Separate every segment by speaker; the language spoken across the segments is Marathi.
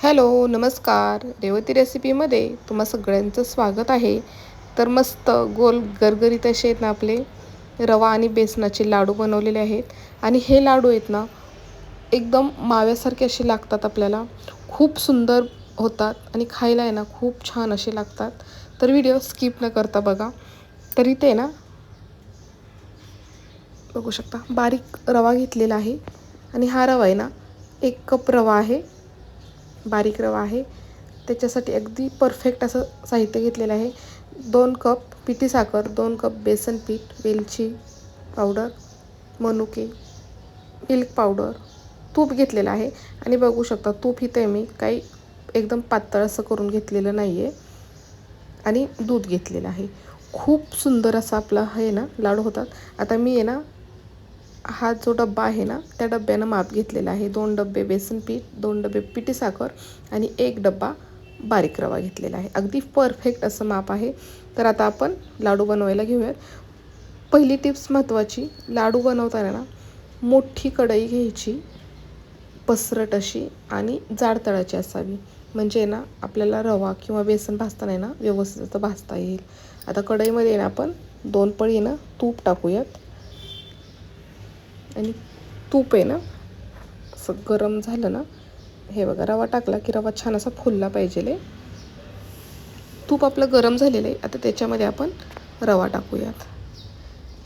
Speaker 1: हॅलो नमस्कार. रेवती रेसिपीमध्ये तुम्हा सगळ्यांचं स्वागत आहे. तर मस्त गोल गरगरीत असे आहेत ना आपले रवा आणि बेसनाचे लाडू बनवलेले आहेत. आणि हे लाडू आहेत ना एकदम माव्यासारखे असे लागतात आपल्याला. खूप सुंदर होतात आणि खायला आहे ना खूप छान असे लागतात. तर व्हिडिओ स्किप न करता बघा. तरी ते ना बघू शकता बारीक रवा घेतलेला आहे. आणि हा रवा आहे ना एक कप रवा आहे. बारीक रवा आहे. त्याच्यासाठी अगदी परफेक्ट असं साहित्य घेतलेलं आहे. दोन कप पिठी साखर दोन कप बेसन पीठ वेलची पावडर मनुके मिल्क पावडर तूप घेतलेलं आहे. आणि बघू शकता तूप इथे मी काही एकदम पातळ असं करून घेतलेलं नाही आहे आणि दूध घेतलेलं आहे. खूप सुंदर असा आपला आहे ना लाडू होतात. आता मी आहे ना हा जो डब्बा आहे ना त्या डब्यानं माप घेतलेला आहे. दोन डबे बेसन पीठ दोन डबे पिठी साखर आणि एक डब्बा बारीक रवा घेतलेला आहे. अगदी परफेक्ट असं माप आहे. तर आता आपण लाडू बनवायला घेऊयात. पहिली टिप्स महत्त्वाची लाडू बनवताना ना मोठी कढई घ्यायची पसरट अशी आणि जाड तळाची असावी. म्हणजे ना आपल्याला रवा किंवा बेसन भाजताना ना व्यवस्थित भाजता येईल. आता कढईमध्ये ना आपण दोन पळी ना तूप टाकूयात. आणि तूप आहे ना असं गरम झालं ना हे बघा रवा टाकला की रवा छान असा फुलला पाहिजे तूप आपलं गरम झालेलं आहे आता त्याच्यामध्ये आपण रवा टाकूयात.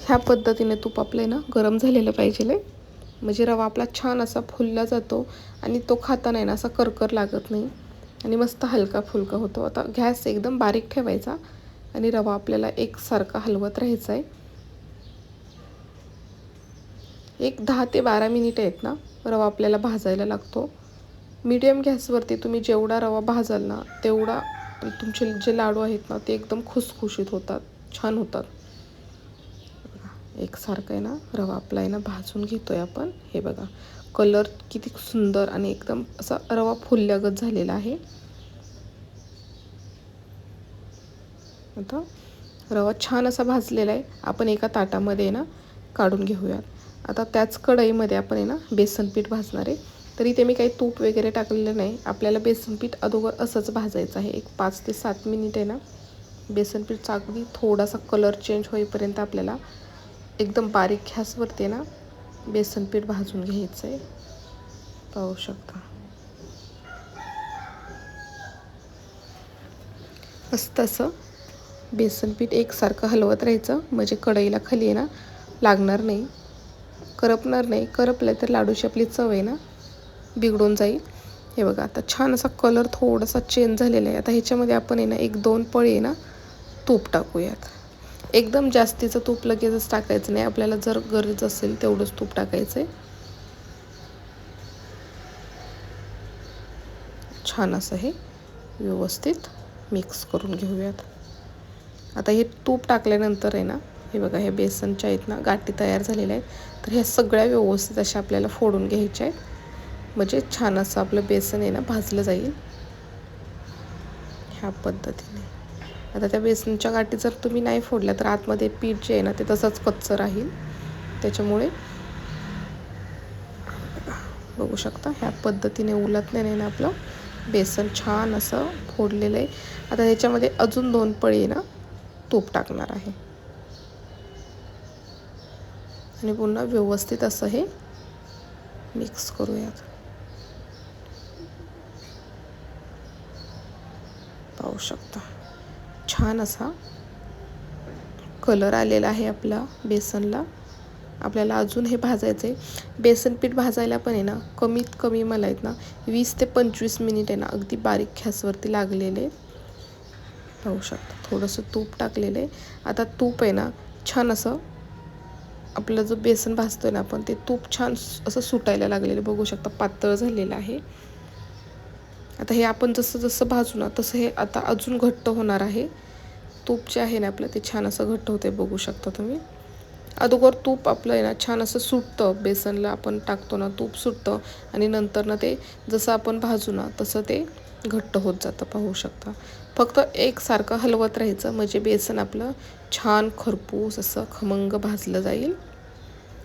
Speaker 1: ह्या पद्धतीने तूप आपलं ना गरम झालेलं पाहिजे म्हणजे रवा आपला छान असा फुलला जातो आणि तो खाताना आहे ना असा करकर लागत नाही. आणि मस्त हलका फुलका होतो. आता गॅस एकदम बारीक ठेवायचा आणि रवा आपल्याला एकसारखा हलवत राहायचा आहे. एक दहा ते बारा मिनिट आहेत ना रवा आपल्याला भाजायला लागतो. मीडियम गॅसवरती तुम्ही जेवढा रवा भाजाल ना तेवढा तुमचे जे लाडू आहेत ना ते एकदम खुसखुशीत होतात छान होतात. एकसारखं आहे ना रवा आपला आहे ना भाजून घेतो आहे आपण. हे बघा कलर किती सुंदर आणि एकदम असा रवा फुलल्यागत झालेला आहे. आता रवा छान असा भाजलेला आहे. आपण एका ताटामध्ये ना काढून घेऊयात. आता त्याच कढईमध्ये आपण आहे ना बेसन पीठ भाजणार आहे. तरी ते मी काही तूप वगैरे टाकलेलं नाही. आपल्याला बेसन पीठ अगोदर असंच भाजायचं आहे. एक पाच ते सात मिनिट आहे ना बेसन पीठ चांगली थोडासा कलर चेंज होईपर्यंत आपल्याला एकदम बारीक घ्यासवरती ना बेसन पीठ भाजून घ्यायचं आहे. पाहू शकता. मस्त असं बेसन पीठ एकसारखं हलवत राहायचं. म्हणजे कढईला खाली आहे ना लागणार नाही. करपणार नाही. करपलं तर लाडूची आपली चव आहे ना बिघडून जाईल. हे बघा आता छान असा कलर थोडासा चेंज झालेला आहे. आता ह्याच्यामध्ये आपण आहे ना एक दोन पळी आहे ना तूप टाकूयात. एकदम जास्तीचं तूप लगेचच टाकायचं नाही. आपल्याला जर गरज असेल तेवढंच तूप टाकायचं आहे. छान असं हे व्यवस्थित मिक्स करून घेऊयात. आता हे तूप टाकल्यानंतर आहे ना हे बघा हे बेसनच्या आहेत ना गाठी तयार झालेल्या आहेत. तर ह्या सगळ्या व्यवस्थित अशा आपल्याला फोडून घ्यायच्या आहेत. म्हणजे छान असं आपलं बेसन आहे ना भाजलं जाईल. ह्या पद्धतीने. आता त्या बेसनच्या गाठी जर तुम्ही नाही फोडल्या तर आतमध्ये पीठ जे आहे ना ते तसंच कच्चं राहील. त्याच्यामुळे बघू शकता ह्या पद्धतीने उलत नाही ना आपलं बेसन छान असं फोडलेलं आहे. आता ह्याच्यामध्ये अजून दोन पळी ना तूप टाकणार आहे. आणि पुन्हा व्यवस्थित असं हे मिक्स करूयात पाहू शकता. छान असा कलर आलेला आहे आपला बेसनला. आपल्याला अजून हे भाजायचं आहे बेसन पीठ भाजायला पण आहे ना कमीत कमी मला आहेत ना वीस ते पंचवीस मिनिट आहे ना अगदी बारीक गॅसवरती लागलेले. पाहू शकता थोडंसं तूप टाकलेलं आहे. आता तूप आहे ना छान असं आपलं जो बेसन भाजतो ना आपण ते तूप छान असं सुटायला लागलेलं बघू शकता पातळ झालेलं आहे. आता हे आपण जसं जसं भाजू ना तसं हे आता अजून घट्ट होणार आहे. तूप जे आहे ना आपलं ते छान असं घट्ट होते बघू शकता तुम्ही. अगोदर तूप आपलं आहे ना छान असं सुटतं. बेसनला आपण टाकतो ना तूप सुटतं. आणि नंतर ना ते जसं आपण भाजू ना तसं ते घट्ट होत जातं पाहू शकता. फक्त एकसारखं हलवत राहायचं. म्हणजे बेसन आपलं छान खरपूस असं खमंग भाजलं जाईल.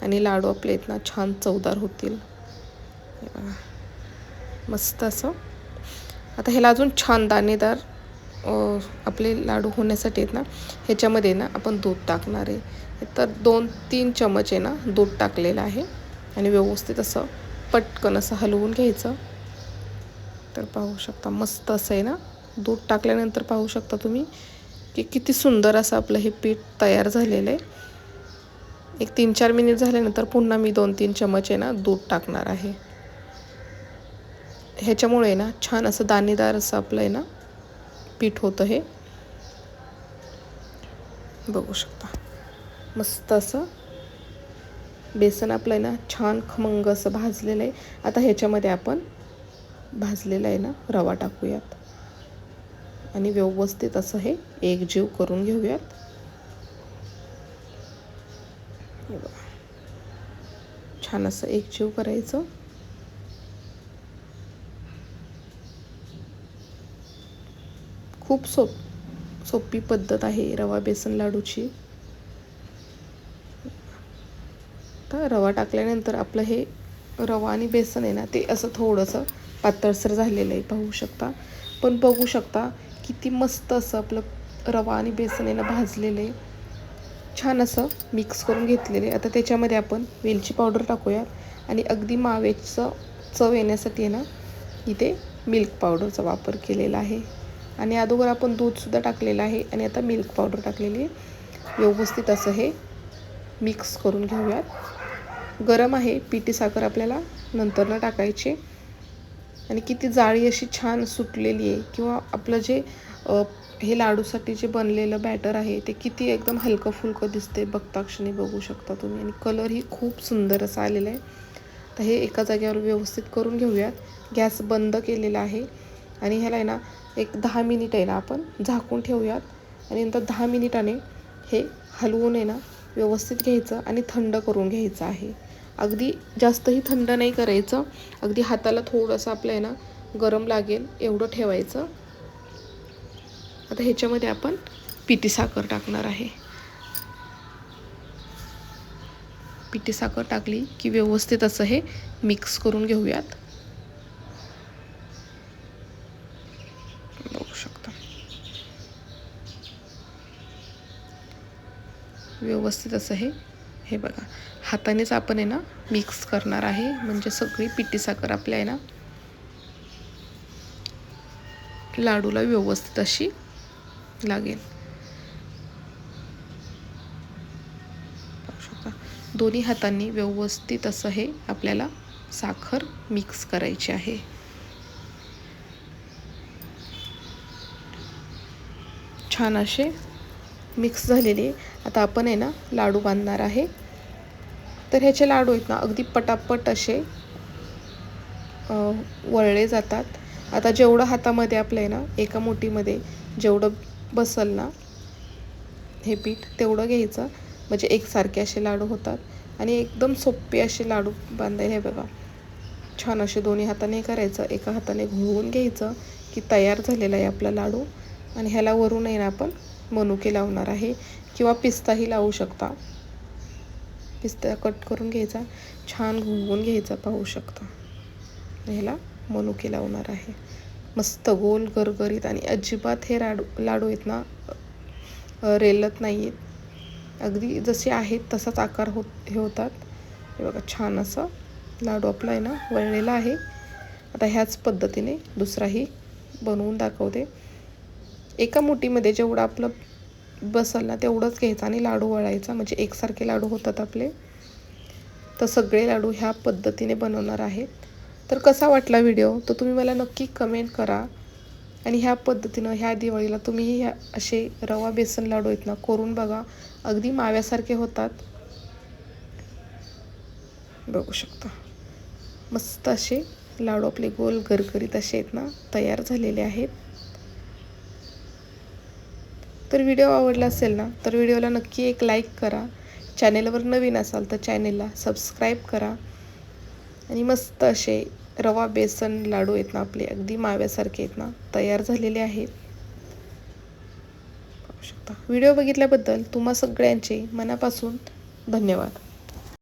Speaker 1: आणि लाडू आपले ना छान चवदार होतील. मस्त असं. आता ह्याला अजून छान दाणेदार आपले लाडू होण्यासाठी आहेत ना ह्याच्यामध्ये ना आपण दूध टाकणार आहे. तर दोन तीन चमच आहे ना दूध टाकलेलं आहे. आणि व्यवस्थित असं पटकन असं हलवून घ्यायचं. तर पाहू शकता मस्त असं आहे ना. दूध टाकल्यानंतर पाहू शकता तुम्ही की किती सुंदर असं आपलं हे पीठ तयार झालेलं आहे. एक तीन चार मिनिट झाल्यानंतर पुन्हा मी दोन तीन चमच आहे ना दूध टाकणार आहे. ह्याच्यामुळे ना छान असं दाणेदार असं आपलं आहे ना पीठ होतं हे. बघू शकता. मस्त असं बेसन आपलं आहे ना छान खमंग असं भाजलेलं आहे. आता ह्याच्यामध्ये आपण भाजलेला आहे ना रवा टाकूयात. आणि व्यवस्थित असं हे एकजीव करून घेऊयात. छान असं एकजीव करायचं. खूप सोप सोपी पद्धत आहे रवा बेसन लाडूची. तर रवा टाकल्यानंतर आपलं हे रवा आणि बेसन आहे ना ते असं थोडंसं पातळसर झालेलं आहे पाहू शकता. पण बघू शकता किती मस्त असं आपलं रवा आणि बेसन भाजलेलं आहे. छान असं मिक्स करून घेतलेले आता त्याच्यामध्ये आपण वेलची पावडर टाकूया. आणि अगदी मावेचं चव येण्यासाठी आहे ना इथे मिल्क पावडरचा वापर केलेला आहे. आणि अगोदर आपण दूधसुद्धा टाकलेलं आहे. आणि आता मिल्क पावडर टाकलेली आहे. व्यवस्थित असं हे मिक्स करून घेऊयात. गरम आहे. पिठी साखर आपल्याला नंतरनं टाकायची. आणि किती जाळी अशी छान सुटलेली आहे. किंवा आपलं जे हे लाडूसाठी जे बनलेलं बॅटर आहे ते किती एकदम हलकं फुलकं दिसते बघताक्षणी बघू शकता तुम्ही. आणि कलरही खूप सुंदर असा आलेला आहे. तर हे एका जागेवर व्यवस्थित करून घेऊयात. गॅस बंद केलेला आहे. आणि ह्याला आहे ना एक दहा मिनिट आहे ना आपण झाकून ठेवूयात. आणि नंतर दहा मिनिटाने हे हलवून आहे ना व्यवस्थित घ्यायचं आणि थंड करून घ्यायचं आहे. अगदी जास्तही थंड नाही करायचं. अगदी हाताला थोडंसं आपलं आहे ना गरम लागेल एवढं ठेवायचं. आता ह्याच्यामध्ये आपण पिठी साखर टाकणार आहे. पिठी साखर टाकली की व्यवस्थित असं हे मिक्स करून घेऊयात. बघू शकता. व्यवस्थित असं हे हे बघा. हातानेच आपण आहे ना मिक्स करणार आहे. म्हणजे सगळी पिठी साखर आपल्या आहे ना लाडूला व्यवस्थित अशी लागेल. दोन्ही हातांनी व्यवस्थित असं हे आपल्याला साखर मिक्स करायची आहे. छान असे मिक्स झालेले. आता आपण आहे ना लाडू बांधणार आहे. तर ह्याचे लाडू आहेत ना अगदी पटापट असे वळले जातात. आता जेवढं हातामध्ये आपलं आहे ना एका मोठीमध्ये जेवढं बसल ना हे पीठ तेवढं घ्यायचं. म्हणजे एकसारखे असे लाडू होतात. आणि एकदम सोपे असे लाडू बांधायला हे बघा. छान असे दोन्ही हाताने करायचं. एका हाताने घुवून घ्यायचं की तयार झालेला आहे आपला लाडू. आणि ह्याला वरून आहे ना आपण मनुके लावणार आहे. किंवा पिस्ताही लावू शकता. पिस्ता कट करून घ्यायचा. छान घुमवून घ्यायचा पाहू शकता. ह्याला मनुके लावणार आहे. मस्त गोल गरगरीत आणि अजिबात हे लाडू लाडू आहेत ना रेलत नाही आहेत अगदी जसे आहेत तसाच आकार होत हे होतात. हे बघा छान असं लाडू आपला आहे ना वळलेला आहे. आता ह्याच पद्धतीने दुसराही बनवून दाखवते. एका मुठीमध्ये जेवढं आपलं बसलना तेवढंच घ्यायचा आणि लाडू वळायचा. म्हणजे एकसारखे लाडू होतात आपले. तर सगळे लाडू ह्या पद्धतीने बनवणार आहेत तर कसा वाटला व्हिडिओ? तर तुम्ही मला नक्की कमेंट करा. आणि ह्या पद्धतीनं ह्या दिवाळीला तुम्ही ह्या असे रवा बेसन लाडू आहेत ना करून बघा. अगदी माव्यासारखे होतात. बघू शकता. मस्त असे लाडू आपले गोल गरगरीत असे आहेत ना तयार झालेले आहेत. तर व्हिडिओ आवडला असेल ना तर व्हिडिओला नक्की एक लाईक करा. चॅनेलवर नवीन असाल तर चॅनेलला सबस्क्राईब करा. आणि मस्त असे रवा बेसन लाडू आहेत ना आपले अगदी माव्यासारखे आहेत ना तयार झालेले आहेत. पाहू शकता. व्हिडिओ बघितल्याबद्दल तुम्हा सगळ्यांचे मनापासून धन्यवाद.